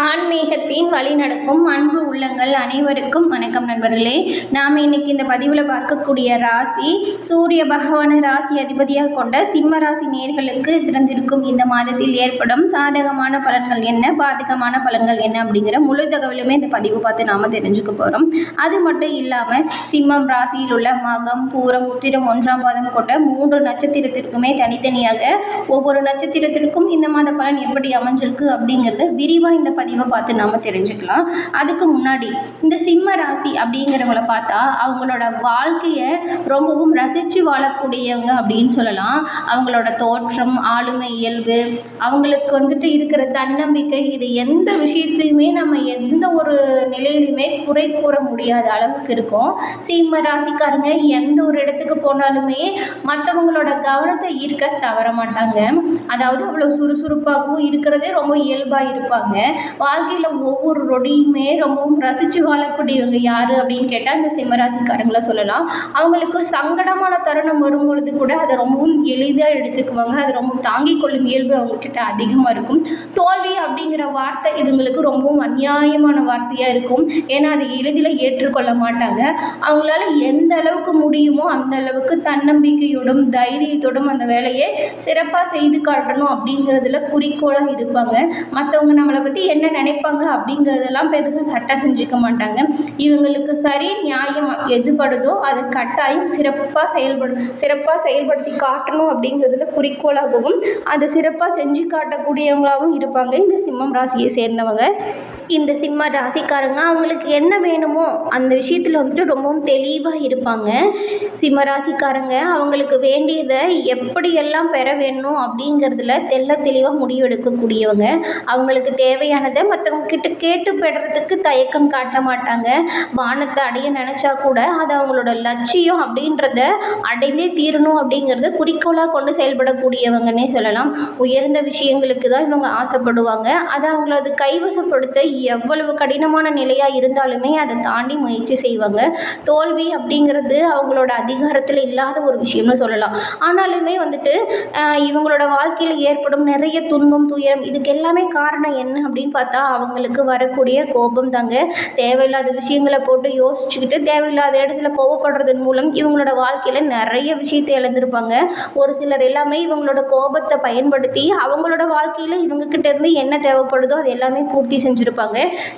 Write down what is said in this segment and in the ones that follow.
ஆன்மீகத்தின் வழிநடக்கும் அன்பு உள்ளங்கள் அனைவருக்கும் வணக்கம் நண்பர்களே. நாம் இன்னைக்கு இந்த பதிவில் பார்க்கக்கூடிய ராசி சூரிய பகவான ராசி அதிபதியாக கொண்ட சிம்ம ராசி நேர்களுக்கு பிறந்திருக்கும் இந்த மாதத்தில் ஏற்படும் சாதகமான பலன்கள் என்ன பாதகமான பலன்கள் என்ன அப்படிங்கிற முழு தகவலுமே இந்த பதிவு பார்த்து நாம் தெரிஞ்சுக்க போகிறோம் அது மட்டும் இல்லாமல் சிம்மம் ராசியில் உள்ள மகம் பூரம் உத்திரம் ஒன்றாம் பாதம் கொண்ட மூன்று நட்சத்திரத்திற்குமே தனித்தனியாக ஒவ்வொரு நட்சத்திரத்திற்கும் இந்த மாத பலன் எப்படி அமைஞ்சிருக்கு அப்படிங்கிறத விரிவாக இந்த பதிவு பார்த்து நாம் தெரிஞ்சுக்கலாம். அதுக்கு முன்னாடி இந்த சிம்ம ராசி அப்படிங்கிறவங்கள பார்த்தா அவங்களோட வாழ்க்கையை ரொம்பவும் ரசித்து வாழக்கூடியவங்க அப்படின்னு சொல்லலாம். அவங்களோட தோற்றம் ஆளுமை இயல்பு அவங்களுக்கு வந்துட்டு இருக்கிற தன்னம்பிக்கை இது எந்த விஷயத்தையுமே நம்ம எந்த ஒரு நிலையிலுமே குறை கூற முடியாத அளவுக்கு இருக்கும். சிம்ம ராசிக்காரங்க எந்த ஒரு இடத்துக்கு போனாலுமே மற்றவங்களோட கவனத்தை ஈர்க்க தவற மாட்டாங்க. அதாவது அவ்வளோ சுறுசுறுப்பாகவும் இருக்கிறதே ரொம்ப இயல்பாக இருப்பாங்க. வாழ்க்கையில் ஒவ்வொரு நொடியுமே ரொம்பவும் ரசித்து வாழக்கூடியவங்க யார் அப்படின்னு கேட்டால் இந்த சிம்மராசிக்காரங்களை சொல்லலாம். அவங்களுக்கு சங்கடமான தருணம் வரும்பொழுது கூட அதை ரொம்பவும் எளிதாக எடுத்துக்குவாங்க. அதை ரொம்ப தாங்கிக் கொள்ளும் இயல்பு அவங்கக்கிட்ட அதிகமாக இருக்கும். தோல்வி அப்படிங்கிற வார்த்தை இவங்களுக்கு ரொம்பவும் அநியாயமான வார்த்தையாக இருக்கும். ஏன்னா அதை எளிதில் ஏற்றுக்கொள்ள மாட்டாங்க. அவங்களால எந்த அளவுக்கு முடியுமோ அந்த அளவுக்கு தன்னம்பிக்கையோடும் தைரியத்தோடும் அந்த வேலையை சிறப்பாக செய்து காட்டணும் அப்படிங்கிறதுல குறிக்கோளாக இருப்பாங்க. மற்றவங்க நம்மளை பற்றி என்ன என்ன நினைப்பாங்க அப்படிங்கிறதெல்லாம் பெருசாக சட்டம் செஞ்சுக்க மாட்டாங்க. இவங்களுக்கு சரி நியாயம் எதுபடுதோ அது கட்டாயம் சிறப்பாக செயல்படும் சிறப்பாக செயல்படுத்தி காட்டணும் அப்படிங்கிறதுல குறிக்கோளாகவும் அதை சிறப்பாக செஞ்சு காட்டக்கூடியவங்களாகவும் இருப்பாங்க. இந்த சிம்மம் ராசியை சேர்ந்தவங்க. இந்த சிம்ம ராசிக்காரங்க அவங்களுக்கு என்ன வேணுமோ அந்த விஷயத்தில் வந்துட்டு ரொம்பவும் தெளிவாக இருப்பாங்க. சிம்ம ராசிக்காரங்க அவங்களுக்கு வேண்டியதை எப்படியெல்லாம் பெற வேணும் அப்படிங்கிறதுல தெள்ள தெளிவாக முடிவெடுக்கக்கூடியவங்க. அவங்களுக்கு தேவையானதை மற்றவங்க கிட்ட கேட்டு பெறத்துக்கு தயக்கம் காட்ட மாட்டாங்க. வானத்தை அடைய நினச்சா கூட அது அவங்களோட லட்சியம் அப்படின்றத அடைந்தே தீரணும் அப்படிங்கிறத குறிக்கோளாக கொண்டு செயல்படக்கூடியவங்கன்னே சொல்லலாம். உயர்ந்த விஷயங்களுக்கு தான் இவங்க ஆசைப்படுவாங்க. அதை அவங்களது கைவசப்படுத்த எவ்வளவு கடினமான நிலையாக இருந்தாலுமே அதை தாண்டி முயற்சி செய்வாங்க. தோல்வி அப்படிங்கிறது அவங்களோட அதிகாரத்தில் இல்லாத ஒரு விஷயம்னு சொல்லலாம். ஆனாலுமே வந்துட்டு இவங்களோட வாழ்க்கையில் ஏற்படும் நிறைய துன்பம் துயரம் இதுக்கு எல்லாமே காரணம் என்ன அப்படின்னு பார்த்தா அவங்களுக்கு வரக்கூடிய கோபம் தாங்க. தேவையில்லாத விஷயங்களை போட்டு யோசிச்சுக்கிட்டு தேவையில்லாத இடத்துல கோபப்படுறதன் மூலம் இவங்களோட வாழ்க்கையில் நிறைய விஷயத்தை இழந்திருப்பாங்க. ஒரு சிலர் எல்லாமே இவங்களோட கோபத்தை பயன்படுத்தி அவங்களோட வாழ்க்கையில் இவங்கக்கிட்ட இருந்து என்ன தேவைப்படுதோ அது எல்லாமே பூர்த்தி செஞ்சுருப்பாங்க.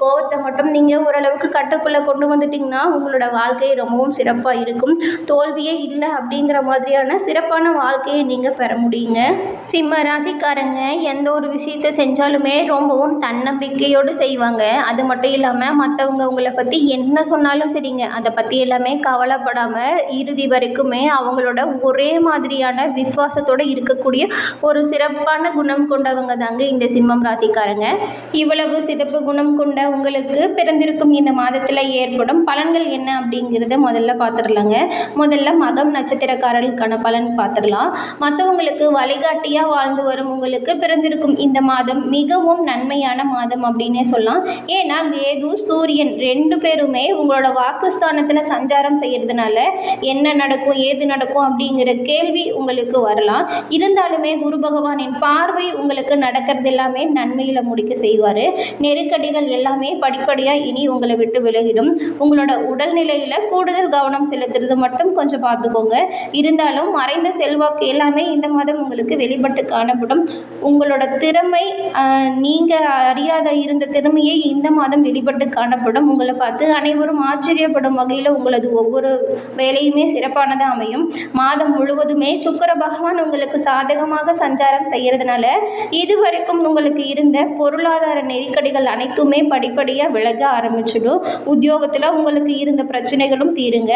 கோவத்தை மட்டும் நீங்கள் ஓரளவுக்கு கட்டுக்குள்ளே கொண்டு வந்துட்டிங்கன்னா உங்களோட வாழ்க்கை ரொம்பவும் சிறப்பாக இருக்கும். தோல்வியே இல்லை அப்படிங்கிற மாதிரியான சிறப்பான வாழ்க்கையை நீங்கள் பெற முடியுங்க. சிம்ம ராசிக்காரங்க எந்த ஒரு விஷயத்தை செஞ்சாலுமே ரொம்பவும் தன்னம்பிக்கையோடு செய்வாங்க. அது மட்டும் இல்லாமல் மற்றவங்க உங்களை பற்றி என்ன சொன்னாலும் சரிங்க. அதை பற்றி எல்லாமே கவலைப்படாமல் இறுதி வரைக்குமே அவங்களோட ஒரே மாதிரியான விசுவாசத்தோடு இருக்கக்கூடிய ஒரு சிறப்பான குணம் கொண்டவங்க தாங்க இந்த சிம்மம் ராசிக்காரங்க. இவ்வளவு சிறப்பு குணம் கொண்ட உங்களுக்கு பிறந்திருக்கும் இந்த மாதத்தில் ஏற்படும் பலன்கள் என்ன அப்படிங்கிறத முதல்ல பார்த்துடலாங்க முதல்ல மகம் நட்சத்திரக்காரர்களுக்கான பலன் பார்த்துடலாம் மற்றவங்களுக்கு வழிகாட்டியாக வாழ்ந்து வரும் உங்களுக்கு பிறந்திருக்கும் இந்த மாதம் மிகவும் நன்மையான மாதம் அப்படின்னே சொல்லலாம். ஏன்னா கேது சூரியன் ரெண்டு பேருமே உங்களோட வாக்குஸ்தானத்தில் சஞ்சாரம் செய்கிறதுனால என்ன நடக்கும் ஏது நடக்கும் அப்படிங்கிற கேள்வி உங்களுக்கு வரலாம். இருந்தாலுமே குரு பகவானின் பார்வை உங்களுக்கு நடக்கிறது எல்லாமே நன்மையில் முடிக்க செய்வார். நெருக்கடிகள் எல்லாமே படிப்படியாக இனி உங்களை விட்டு விலகிடும். உங்களோட உடல்நிலையில் கூடுதல் கவனம் செலுத்துறது மட்டும் கொஞ்சம் பார்த்துக்கோங்க. இருந்தாலும் மறைந்த செல்வாக்கு எல்லாமே இந்த மாதம் உங்களுக்கு வெளிப்பட்டு காணப்படும். உங்களோட திறமை நீங்கள் அறியாத இருந்த திறமையை இந்த மாதம் வெளிப்பட்டு காணப்படும். உங்களை பார்த்து அனைவரும் ஆச்சரியப்படும் வகையில் உங்களது ஒவ்வொரு வேலையுமே சிறப்பானதாக அமையும். மாதம் முழுவதுமே சுக்கர பகவான் உங்களுக்கு சாதகமாக சஞ்சாரம் செய்கிறதுனால இதுவரைக்கும் உங்களுக்கு இருந்த பொருளாதார நெருக்கடிகள் அனைத்துமே படிப்படியாக விலக ஆரம்பிச்சிடும். உத்தியோகத்தில் உங்களுக்கு இருந்த பிரச்சனைகளும் தீருங்க.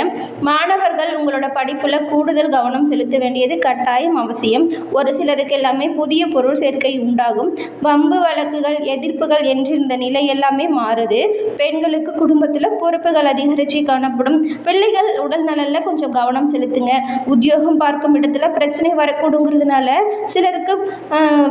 மாணவர்கள் உங்களோட படிப்பில் கூடுதல் கவனம் செலுத்த வேண்டியது கட்டாயம் அவசியம். ஒரு சிலருக்கு எல்லாமே புதிய பொருள் சேர்க்கை உண்டாகும். வம்பு வழக்குகள் எதிர்ப்புகள் என்றிருந்த நிலை எல்லாமே மாறுது. பெண்களுக்கு குடும்பத்தில் பொறுப்புகள் அதிகரித்து காணப்படும். பிள்ளைகள் உடல் நலனில் கொஞ்சம் கவனம் செலுத்துங்க. உத்தியோகம் பார்க்கும் இடத்துல பிரச்சனை வரக்கூடுங்கிறதுனால சிலருக்கு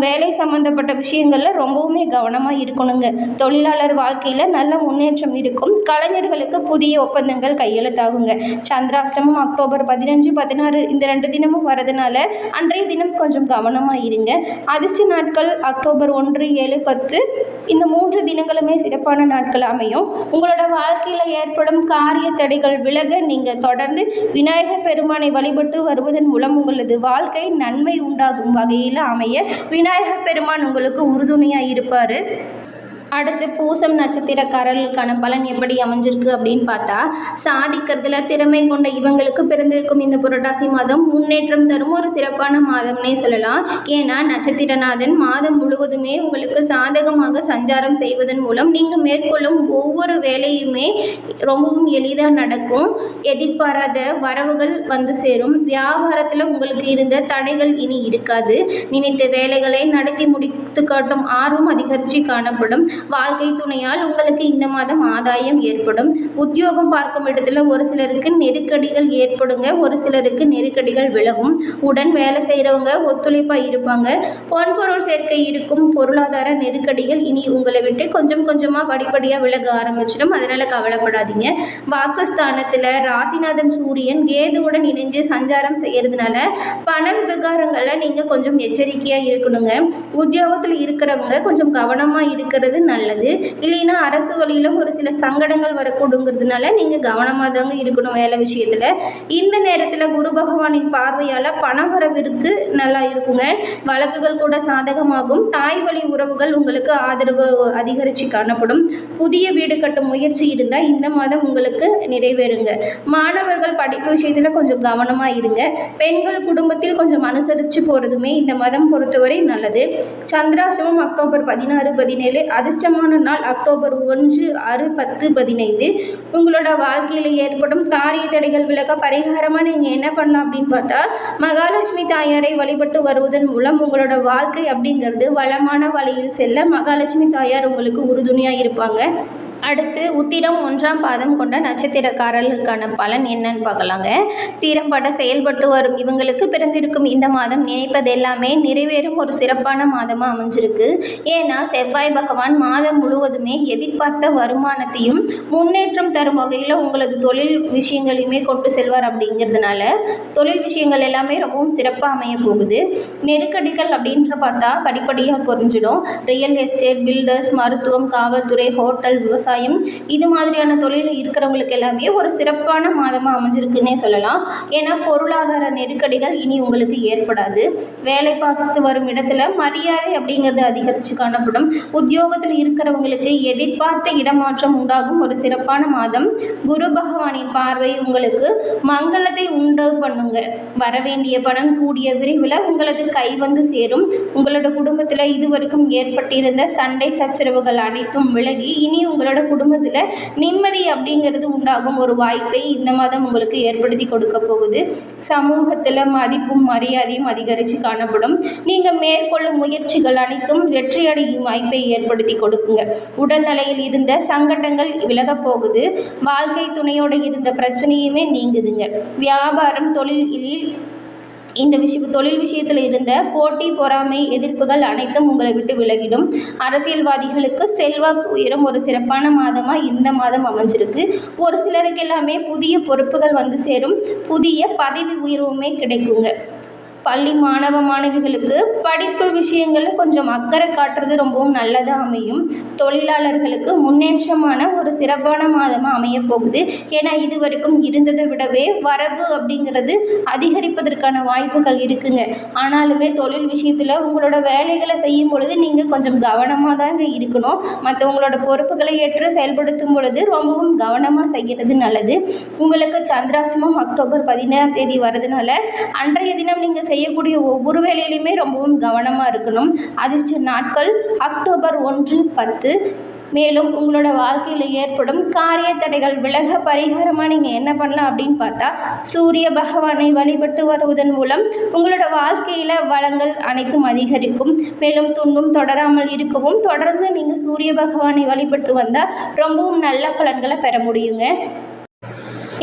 வேலை சம்மந்தப்பட்ட விஷயங்களில் ரொம்பவுமே கவனமாக இருக்கணுங்க. தொழிலாளர் வாழ்க்கையில் நல்ல முன்னேற்றம் இருக்கும். கலைஞர்களுக்கு புதிய ஒப்பந்தங்கள் கையெழுத்தாகுங்க. சந்திராஷ்டமம் அக்டோபர் பதினஞ்சு பதினாறு இந்த ரெண்டு தினமும் வரதுனால அன்றைய தினம் கொஞ்சம் கவனமாக இருங்க. அதிர்ஷ்ட நாட்கள் அக்டோபர் ஒன்று ஏழு பத்து இந்த மூன்று தினங்களுமே சிறப்பான நாட்கள் அமையும். உங்களோட வாழ்க்கையில் ஏற்படும் காரிய தடைகள் விலக நீங்கள் தொடர்ந்து விநாயகர் பெருமானை வழிபட்டு வருவதன் மூலம் உங்களது வாழ்க்கை நன்மை உண்டாகும் வகையில் அமைய விநாயகர் பெருமான் உங்களுக்கு உறுதுணையாக இருப்பார். அடுத்து பூசம் நட்சத்திரக்காரர்களுக்கான பலன் எப்படி அமைஞ்சிருக்கு அப்படின்னு பார்த்தா சாதிக்கிறதுல திறமை கொண்ட இவங்களுக்கு பிறந்திருக்கும் இந்த புரட்டாசி மாதம் முன்னேற்றம் தரும் ஒரு சிறப்பான மாதம்னே சொல்லலாம். ஏன்னா நட்சத்திரநாதன் மாதம் முழுவதுமே உங்களுக்கு சாதகமாக சஞ்சாரம் செய்வதன் மூலம் நீங்கள் மேற்கொள்ளும் ஒவ்வொரு வேலையுமே ரொம்பவும் எளிதாக நடக்கும். எதிர்பாராத வரவுகள் வந்து சேரும். வியாபாரத்தில் உங்களுக்கு இருந்த தடைகள் இனி இருக்காது. நினைத்த வேலைகளை நடத்தி முடித்து காட்டும் ஆர்வம் அதிகரித்து காணப்படும். வாழ்க்கை துணையால் உங்களுக்கு இந்த மாதம் ஆதாயம் ஏற்படும். உத்தியோகம் பார்க்கும் இடத்துல ஒரு சிலருக்கு நெருக்கடிகள் ஏற்படுங்க. ஒரு சிலருக்கு நெருக்கடிகள் விலகும். உடன் வேலை செய்கிறவங்க ஒத்துழைப்பாக இருப்பாங்க. பொன்பொருள் சேர்க்கை இருக்கும். பொருளாதார நெருக்கடிகள் இனி உங்களை விட்டு கொஞ்சம் கொஞ்சமாக படிப்படியாக விலக ஆரம்பிச்சிடும். அதனால் கவலைப்படாதீங்க. வாக்குஸ்தானத்தில் ராசிநாதன் சூரியன் கேதுவுடன் இணைஞ்சு சஞ்சாரம் செய்கிறதுனால பண விவகாரங்களில் நீங்கள் கொஞ்சம் எச்சரிக்கையாக இருக்கணுங்க. உத்தியோகத்தில் இருக்கிறவங்க கொஞ்சம் கவனமாக இருக்கிறது நல்லது. இல்லைன்னா அரசு வழியில் ஒரு சில சங்கடங்கள் வரக்கூடுங்கிறதுனால நீங்கள் கவனமாக தாங்க இருக்கணும் வேலை விஷயத்தில். இந்த நேரத்தில் குரு பகவானின் பார்வையால் பணவரவிற்கு நல்லா இருக்குங்க. வழக்குகள் கூட சாதகமாகும். தாய் வழி உறவுகள் உங்களுக்கு ஆதரவு அதிகரித்து காணப்படும். புதிய வீடு கட்டும் முயற்சி இருந்தால் இந்த மாதம் உங்களுக்கு நிறைவேறுங்க. மாணவர்கள் படிப்பு விஷயத்தில் கொஞ்சம் கவனமாக இருங்க. பெண்கள் குடும்பத்தில் கொஞ்சம் அனுசரித்து போகிறதுமே இந்த மாதம் பொறுத்தவரை நல்லது. சந்திராசிரமம் அக்டோபர் பதினாறு பதினேழு அதிர்ஷ்டமான நாள் அக்டோபர் ஒன்று ஆறு பத்து பதினைந்து. உங்களோட வாழ்க்கையில் ஏற்படும் காரிய தடைகள் விலக பரிகாரமாக நீங்கள் என்ன பண்ணலாம் அப்படின்னு பார்த்தா மகாலட்சுமி தாயாரை வழிபட்டு வருவதன் மூலம் உங்களோட வாழ்க்கை அப்படிங்கிறது வளமான வழியில் செல்ல மகாலட்சுமி தாயார் உங்களுக்கு உறுதுணையாக இருப்பாங்க. அடுத்து உத்திரம் ஒன்றாம் பாதம் கொண்ட நட்சத்திரக்காரர்களுக்கான பலன் என்னன்னு பார்க்கலாங்க. திறம்பட செயல்பட்டு வரும் இவங்களுக்கு பிறந்திருக்கும் இந்த மாதம் நினைப்பது எல்லாமே நிறைவேறும் ஒரு சிறப்பான மாதமாக அமைஞ்சிருக்கு. ஏன்னா செவ்வாய் பகவான் மாதம் முழுவதுமே எதிர்பார்த்த வருமானத்தையும் முன்னேற்றம் தரும் வகையில் உங்களது தொழில் விஷயங்களையுமே கொண்டு செல்வார் அப்படிங்கிறதுனால தொழில் விஷயங்கள் எல்லாமே ரொம்பவும் சிறப்பாக அமைய போகுது. நெருக்கடிகள் அப்படின்ற பார்த்தா படிப்படியாக குறைஞ்சிடும். ரியல் எஸ்டேட் பில்டர்ஸ் மருத்துவம் காவல்துறை ஹோட்டல் விவசாயம் விவசாயம் இது மாதிரியான தொழிலில் இருக்கிறவங்களுக்கு எல்லாமே ஒரு சிறப்பான மாதமாக அமைஞ்சிருக்குன்னே சொல்லலாம். ஏன்னா பொருளாதார நெருக்கடிகள் இனி உங்களுக்கு ஏற்படாது. வேலை பார்த்து வரும் இடத்துல மரியாதை அப்படிங்கிறது அதிகரித்து காணப்படும். உத்தியோகத்தில் இருக்கிறவங்களுக்கு எதிர்பார்த்த இடமாற்றம் உண்டாகும் ஒரு சிறப்பான மாதம். குரு பகவானின் பார்வை உங்களுக்கு மங்களத்தை உண்டு பண்ணுங்க. வரவேண்டிய பணம் கூடிய விரைவில் உங்களது கை வந்து சேரும். உங்களோட குடும்பத்தில் இதுவரைக்கும் ஏற்பட்டிருந்த சண்டை சச்சரவுகள் அனைத்தும் விலகி இனி உங்களோட குடும்பத்தில் நிம்மதி அப்படிங்கிறது உண்டாகும் ஒரு வாய்ப்பை இந்த மாதம் உங்களுக்கு ஏற்படுத்தி கொடுக்க போகுது. சமூகத்தில் மதிப்பும் மரியாதையும் அதிகரித்து காணப்படும். நீங்கள் மேற்கொள்ளும் முயற்சிகள் அனைத்தும் வெற்றியடையும் வாய்ப்பை ஏற்படுத்தி கொடுக்குங்க. உடல்நிலையில் இருந்த சங்கடங்கள் விலகப் போகுது. வாழ்க்கை துணையோடு இருந்த பிரச்சனையுமே நீங்குதுங்க. வியாபாரம் தொழிலில் இந்த விஷய தொழில் விஷயத்தில் இருந்த போட்டி பொறாமை எதிர்ப்புகள் அனைத்தும் உங்களை விட்டு விலகிடும். அரசியல்வாதிகளுக்கு செல்வாக்கு உயரும் ஒரு சிறப்பான மாதமாக இந்த மாதம் அமைஞ்சிருக்கு. ஒரு சிலருக்கு எல்லாமே புதிய பொறுப்புகள் வந்து சேரும். புதிய பதவி உயர்வுமே கிடைக்குங்க. பள்ளி மாணவ மாணவிகளுக்கு படிப்பு விஷயங்களில் கொஞ்சம் அக்கறை காட்டுறது ரொம்பவும் நல்லதாக அமையும். தொழிலாளர்களுக்கு முன்னேற்றமான ஒரு சிறப்பான மாதமாக அமைய போகுது. ஏன்னா இது வரைக்கும் இருந்ததை விடவே வரவு அப்படிங்கிறது அதிகரிப்பதற்கான வாய்ப்புகள் இருக்குங்க. ஆனாலுமே தொழில் விஷயத்தில் உங்களோட வேலைகளை செய்யும் பொழுது நீங்கள் கொஞ்சம் கவனமாக தாங்க இருக்கணும். மற்றவங்களோட பொறுப்புகளை ஏற்று செயல்படுத்தும் பொழுது ரொம்பவும் கவனமாக செய்கிறது நல்லது. உங்களுக்கு சந்திராசிரமம் அக்டோபர் பதினேழாம் தேதி வரதுனால அன்றைய தினம் நீங்கள் செய்யக்கூடிய ஒவ்வொரு வேலையிலையுமே ரொம்பவும் கவனமாக இருக்கணும். அதிர்ஷ்ட நாட்கள் அக்டோபர் ஒன்று பத்து. மேலும் உங்களோட வாழ்க்கையில் ஏற்படும் காரிய தடைகள் விலக பரிகாரமாக நீங்கள் என்ன பண்ணலாம் அப்படின்னு பார்த்தா சூரிய பகவானை வழிபட்டு வருவதன் மூலம் உங்களோட வாழ்க்கையில் வளங்கள் அனைத்தும் அதிகரிக்கும். மேலும் துன்பம் தொடராமல் இருக்கவும் தொடர்ந்து நீங்கள் சூரிய பகவானை வழிபட்டு வந்தால் ரொம்பவும் நல்ல பலன்களை பெற முடியுங்க.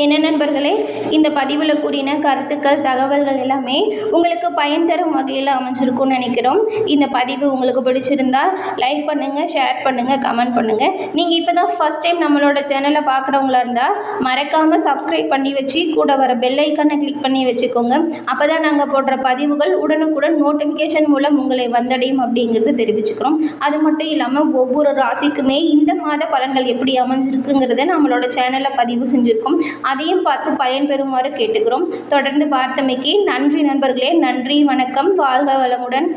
என்ன நண்பர்களே இந்த பதிவில் கூறின கருத்துக்கள் தகவல்கள் எல்லாமே உங்களுக்கு பயன் தரும் வகையில் அமைஞ்சிருக்கும்னு நினைக்கிறோம். இந்த பதிவு உங்களுக்கு பிடிச்சிருந்தா லைக் பண்ணுங்கள் ஷேர் பண்ணுங்கள் கமெண்ட் பண்ணுங்கள் நீங்கள் இப்போ தான் ஃபஸ்ட் டைம் நம்மளோட சேனலை பார்க்குறவங்களா இருந்தால் மறக்காமல் சப்ஸ்கிரைப் பண்ணி வச்சு கூட வர பெல் ஐக்கானை கிளிக் பண்ணி வச்சுக்கோங்க. அப்போ தான் நாங்கள் போடுற பதிவுகள் உடனுக்குடன் நோட்டிஃபிகேஷன் மூலம் உங்களை வந்தடையும் அப்படிங்கிறது தெரிவிச்சுக்கிறோம். அது மட்டும் இல்லாமல் ஒவ்வொரு ராசிக்குமே இந்த மாத பலன்கள் எப்படி அமைஞ்சிருக்குங்கிறத நம்மளோட சேனலில் பதிவு செஞ்சுருக்கோம். அதையும் பார்த்து பயன்பெறுமாறு கேட்டுக்கிறோம். தொடர்ந்து பார்த்தமைக்கு நன்றி நண்பர்களே நன்றி வணக்கம். வாழ்க வளமுடன்.